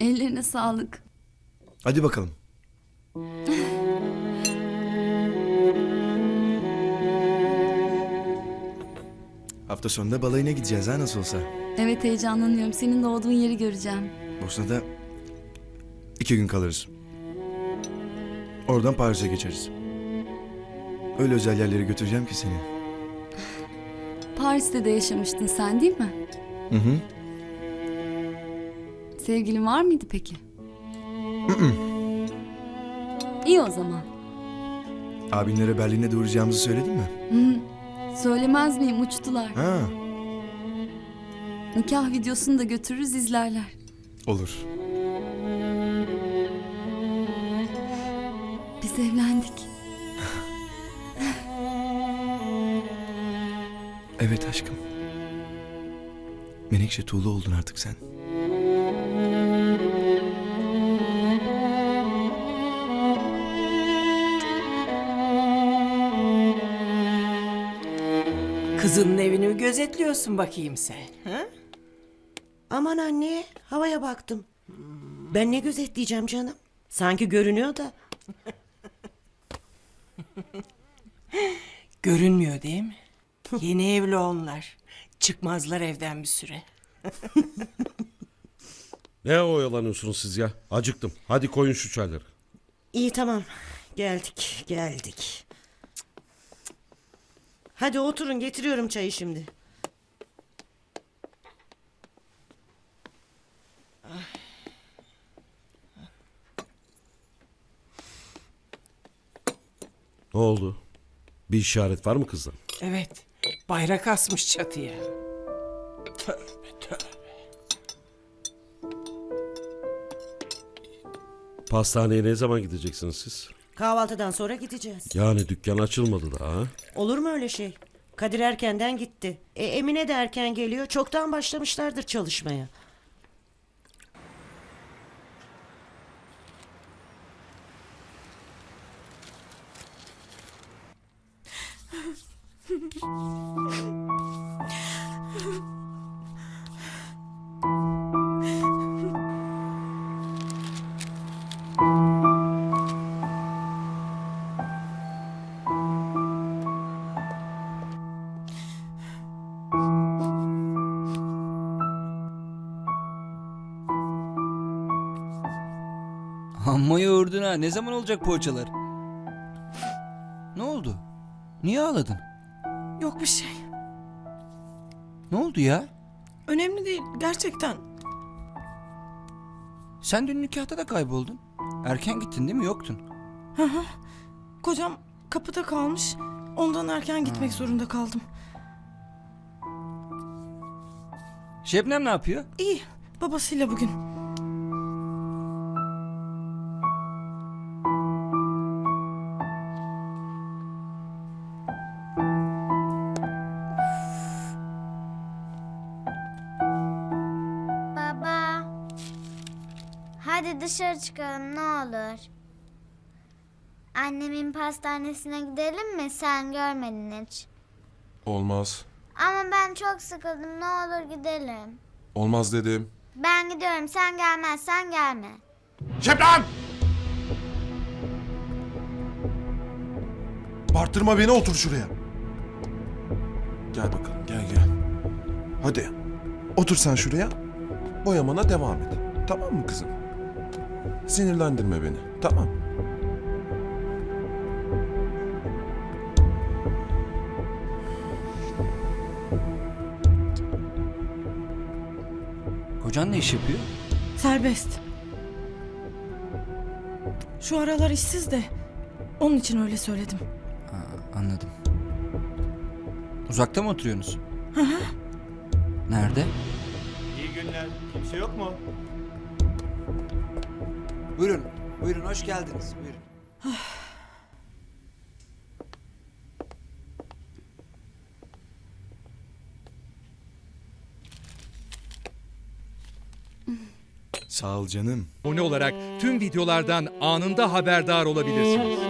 Ellerine sağlık. Hadi bakalım. Hafta sonunda balayına gideceğiz ha nasıl olsa. Evet heyecanlanıyorum. Senin doğduğun yeri göreceğim. Bosna'da iki gün kalırız. Oradan Paris'e geçeriz. Öyle özel yerlere götüreceğim ki seni. Paris'te de yaşamıştın sen değil mi? Hı hı. Sevgilin var mıydı peki? İyi o zaman. Abinlere Berlin'e doğuracağımızı söyledin mi? Söylemez miyim uçtular. Ha, Nikah videosunu da götürürüz izlerler. olur. Biz evlendik. Evet aşkım. Menekşe tuğlu oldun artık sen. Kızının evini mi gözetliyorsun bakayım sen? Ha? Aman anne, havaya baktım. Ben ne gözetleyeceğim canım? Sanki görünüyor da. Görünmüyor değil mi? Yeni evli onlar. Çıkmazlar evden bir süre. Ne oyalanıyorsunuz siz ya? Acıktım. Hadi koyun şu çayları. İyi tamam. Geldik, geldik. Hadi oturun getiriyorum çayı şimdi. Ne oldu? Bir işaret var mı kızdan? Evet. Bayrak asmış çatıya. Tövbe tövbe. Pastaneye ne zaman gideceksiniz siz? Kahvaltıdan sonra gideceğiz. Yani dükkan açılmadı daha ha? Olur mu öyle şey? Kadir erkenden gitti. E, Emine de erken geliyor. Çoktan başlamışlardır çalışmaya. Amma yoğurdun ha. Ne zaman olacak poğaçalar? Ne oldu? Niye ağladın? Yok bir şey. Ne oldu ya? Önemli değil gerçekten. Sen dün nikahta da kayboldun. Erken gittin değil mi? Yoktun. Kocam kapıda kalmış. Ondan erken gitmek zorunda kaldım. Şebnem ne yapıyor? İyi. Babasıyla bugün. Hadi dışarı çıkalım ne olur. Annemin pastanesine gidelim mi? Sen görmedin hiç. Olmaz. Ama ben çok sıkıldım. Ne olur gidelim. Olmaz dedim. Ben gidiyorum. Sen gelmezsen gelme. Şebnem! Bağırtırma beni otur şuraya. Gel bakalım gel gel. Hadi. Otur sen şuraya. Boyamana devam et. Tamam mı kızım? Sinirlendirme beni. Tamam. Kocan ne iş yapıyor? Serbest. Şu aralar işsiz de. Onun için öyle söyledim. Ha, anladım. Uzakta mı oturuyorsunuz? Nerede? İyi günler. Kimse yok mu? Buyurun. Buyurun hoş geldiniz. Buyurun. Sağ ol canım. Abone olarak tüm videolardan anında haberdar olabilirsiniz.